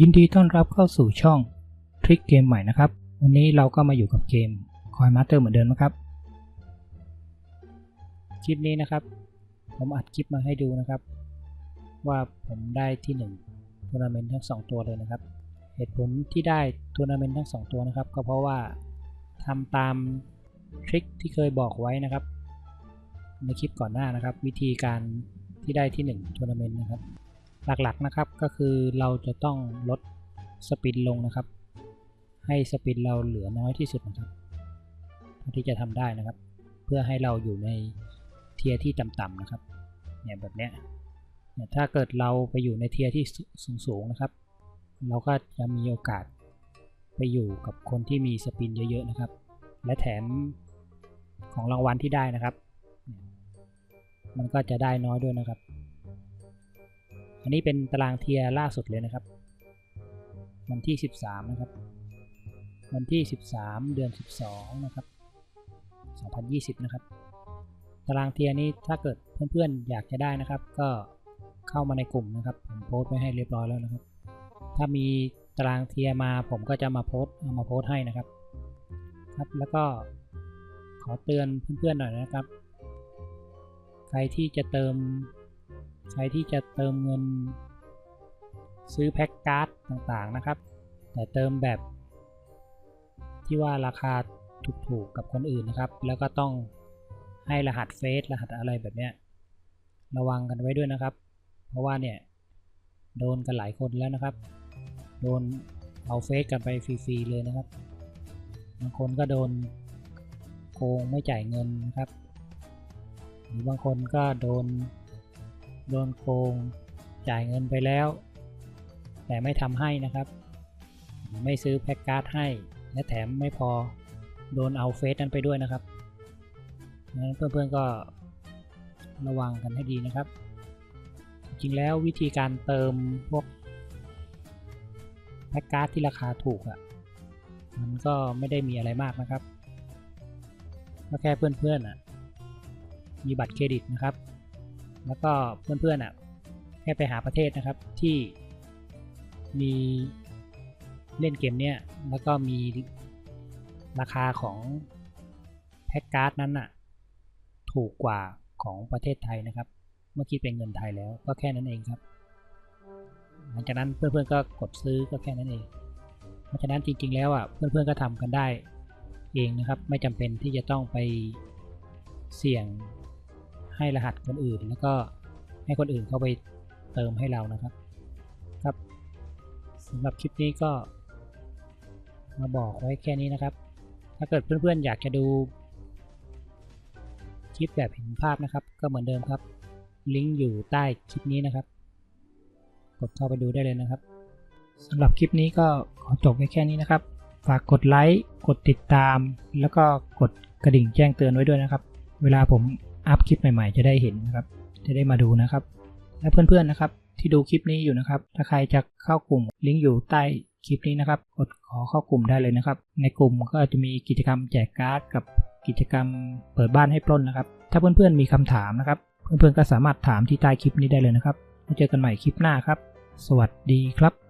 ยินดีต้อนรับเข้าสู่ช่องทริคเกมใหม่นะครับ วันนี้เราก็มาอยู่กับเกมคอยมาสเตอร์เหมือนเดิมนะครับ คลิปนี้นะครับ ผมอัดคลิปมาให้ดูนะครับ ว่าผมได้ที่1ทัวร์นาเมนต์ทั้ง 2 ตัวเลยนะครับ เหตุผลที่ได้ทัวร์นาเมนต์ทั้ง 2 ตัวนะครับ ก็เพราะว่าทำตามทริคที่เคยบอกไว้นะครับ ในคลิปก่อนหน้านะครับ วิธีการที่ได้ที่1ทัวร์นาเมนต์นะครับ หลักๆนะครับก็คือเราจะต้องลดสปินลงนะครับ ให้สปินเราเหลือน้อยที่สุดนะครับเท่าที่จะทำได้นะครับ เพื่อให้เราอยู่ในเทียร์ที่ต่ำๆนะครับเนี่ยแบบเนี้ยเนี่ยถ้าเกิดเราไปอยู่ในเทียร์ที่สูงๆนะครับ เราก็จะมีโอกาสไปอยู่กับคนที่มีสปินเยอะๆนะครับ และแถมของรางวัลที่ได้นะครับ มันก็จะได้น้อยด้วยนะครับ อันนี้เป็นตารางเทียล่าสุดเลยนะครับ วันที่ 13 นะครับ วันที่ 13 เดือน 12 นะครับ 2020 นะครับ ตารางเทียนี้ถ้าเกิดเพื่อนๆอยากจะได้นะครับ ก็เข้ามาในกลุ่มนะครับ ผมโพสต์ไว้ให้เรียบร้อยแล้วนะครับ ถ้ามีตารางเทียมาผมก็จะมาโพสต์เอามาโพสต์ให้นะครับ ครับแล้วก็ขอเตือนเพื่อนๆหน่อยนะครับ ใครที่จะเติม ใครที่จะเติมเงิน ซื้อแพ็กการ์ดต่างๆนะครับ แต่เติมแบบที่ว่าราคาถูกๆกับคนอื่นนะครับ แล้วก็ต้องให้รหัสเฟซรหัสอะไรแบบเนี้ยระวังกันไว้ด้วยนะครับ เพราะว่าเนี่ยโดนกันหลายคนแล้วนะครับ โดนเอาเฟซกันไปฟรีๆเลยนะครับบางคนก็โดนโกงไม่จ่ายเงินนะครับ หรือบางคนก็โดน โดนโกง จ่ายเงินไปแล้ว แต่ไม่ทำให้นะครับ ไม่ซื้อแพ็กการ์ดให้ และแถมไม่พอโดนเอาเฟซนั้นไปด้วยนะครับนั้นเพื่อนๆก็ระวังกันให้ดีนะครับ จริงแล้ววิธีการเติมพวกแพ็กการ์ดที่ราคาถูกอะ่ะ มันก็ไม่ได้มีอะไรมากนะครับก็แค่เพื่อนๆอะ มีบัตรเครดิตนะครับ แล้วก็เพื่อนๆอะแค่ไปหาประเทศนะครับที่มีเล่นเกมเนี้ยแล้วก็มีราคาของแพ็กการ์ดนั้นอะถูกกว่าของประเทศไทยนะครับ เมื่อคิดเป็นเงินไทยแล้วก็แค่นั้นเองครับ หลังจากนั้นเพื่อนๆก็กดซื้อก็แค่นั้นเอง เพราะฉะนั้นจริงๆแล้วอะเพื่อนๆก็ทำกันได้เองนะครับ ไม่จำเป็นที่จะต้องไปเสี่ยง ให้รหัสคนอื่น แล้วก็ให้คนอื่นเข้าไปเติมให้เรานะครับ ครับสำหรับคลิปนี้ก็ มาบอกไว้แค่นี้นะครับ ถ้าเกิดเพื่อนๆอยากจะดูคลิปแบบเห็นภาพนะครับ ก็เหมือนเดิมครับ ลิงก์อยู่ใต้คลิปนี้นะครับ กดเข้าไปดูได้เลยนะครับสำหรับคลิปนี้ก็ขอจบไว้แค่นี้นะครับ ฝากกดไลค์ กดติดตาม แล้วก็กดกระดิ่งแจ้งเตือนไว้ด้วยนะครับ เวลาผม อัพคลิปใหม่ๆ จะได้เห็นนะครับ จะได้มาดูนะครับ และเพื่อนๆนะครับ ที่ดูคลิปนี้อยู่นะครับ ถ้าใครจะเข้ากลุ่มลิงก์อยู่ใต้คลิปนี้นะครับ กดขอเข้ากลุ่มได้เลยนะครับ ในกลุ่มก็จะมีกิจกรรมแจกการ์ดกับกิจกรรมเปิดบ้านให้ปล้นนะครับ ถ้าเพื่อนๆมีคำถามนะครับ เพื่อนๆก็สามารถถามที่ใต้คลิปนี้ได้เลยนะครับเจอกันใหม่คลิปหน้าครับ สวัสดีครับ